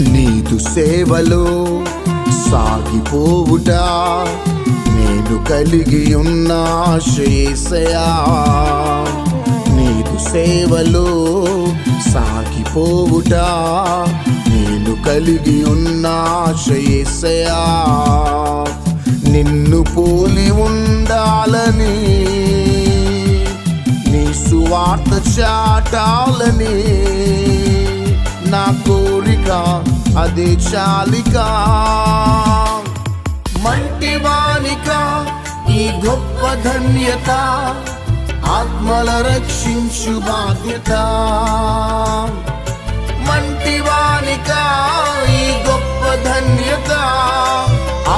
నీదు సేవలో సాగిపోవుట. నేను కలిగి ఉన్న ఆశయేసయా నీదు సేవలో సాగిపోవుట. నేను కలిగి ఉన్న ఆశయేసయా నిన్ను పోలి ఉండాలని నీ సువార్త చాటాలని అదే చాలిక మంటి ఈ గొప్ప ధన్యత ఆత్మల రక్షించు బాధ్యత. మంటి వానిక ఈ గొప్ప ధన్యత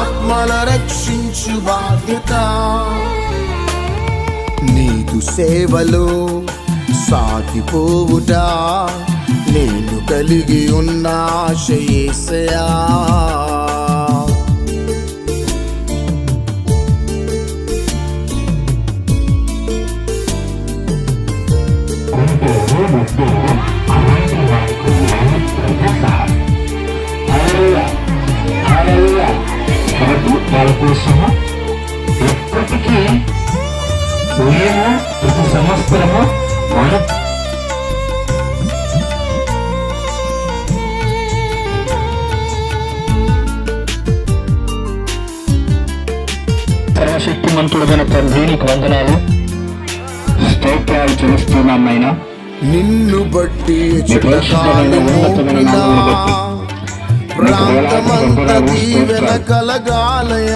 ఆత్మల రక్షించు బాధ్యత. నీకు సేవలో సాగిపోవుట నేను కలిగి ఉన్న ఆశయేసయా గుంటూరు వాళ్ళ కోసము ఎప్పటికీ ప్రతి సంవత్సరము మన సర్వశక్తిమంతుడమైన తండ్రికి వందనాలు. స్తోత్రాలు చెల్లిస్తున్నాం నాయనా నిన్ను బట్టి ఉన్నతమైన బట్టి.